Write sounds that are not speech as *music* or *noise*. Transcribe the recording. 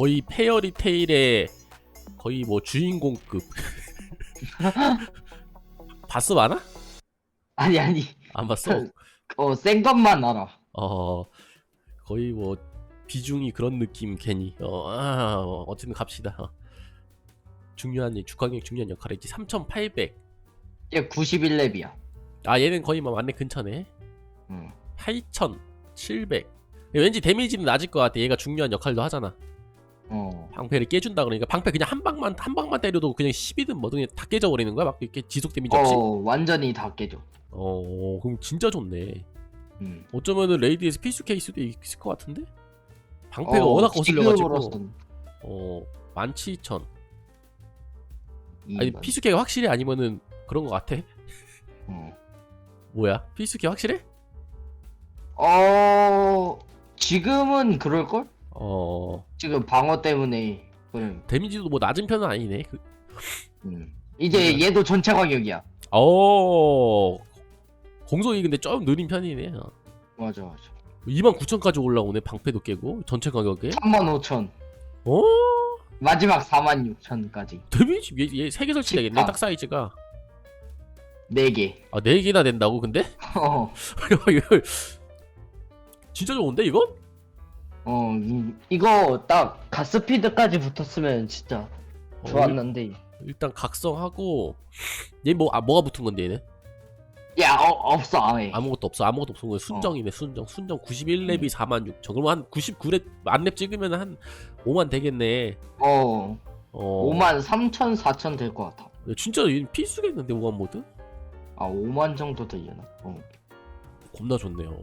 거의 페어리 테일의 거의 뭐 주인공급. *laughs* 봤어 많아? 아니 아니 안 봤어? 어센 것만 알아 어 거의 뭐 비중이 그런 느낌 괜히 어, 아, 어 어쨌든 갑시다. 어. 중요한 일, 주광역 중요한 역할을 했지 3,800. 얘 91렙이야 아 얘는 거의 뭐 만렙 근처네. 응. 8,700. 왠지 데미지는 낮을 것 같아. 얘가 중요한 역할도 하잖아. 어 방패를 깨준다 그러니까 방패 그냥 한 방만 한 방만 때려도 그냥 10이든 뭐든 다 깨져버리는 거야. 막 이렇게 지속 데미지 없이. 어, 완전히 다 깨져 어, 그럼 진짜 좋네. 음. 어쩌면은 레이디에서 필수 케이스도 있을 것 같은데? 방패가 어, 워낙 거슬려가지고 지금으로선 어 17,000이 아니 만- 필수케가 확실해 아니면은 그런 것 같아? 어. 뭐야 필수케 확실해? 어 지금은 그럴걸? 어 지금 방어 때문에 그래. 데미지도 뭐 낮은 편은 아니네 그, 음. 이제 얘도 전체 가격이야 어 공속이 근데 좀 느린 편이네 어. 맞아 맞아 29,000까지 올라오네 방패도 깨고 전체 가격에 35,000 어? 마지막 46,000까지 데미지 얘, 얘 3개 설치되겠네 십파. 딱 사이즈가 4개 아 4개나 된다고 근데? *laughs* 어, *laughs* 이거 진짜 좋은데 이건? 어 이, 이거 딱 가스피드까지 붙었으면 진짜 어, 좋았는데. 일단 각성하고 얘 뭐 아 뭐가 붙은 건데 얘는? 야 어, 없어 아예. 아무것도 없어 아무것도 없어. 순정이네 순정. 순정 91렙이 46,000 그럼 한 99렙 만렙 찍으면 한 5만 되겠네. 어. 어. 5만 3천 4천 될 것 같아. 야, 진짜 얘는 필수겠는데 오만 모드? 아 5만 정도 되려나? 어. 겁나 좋네요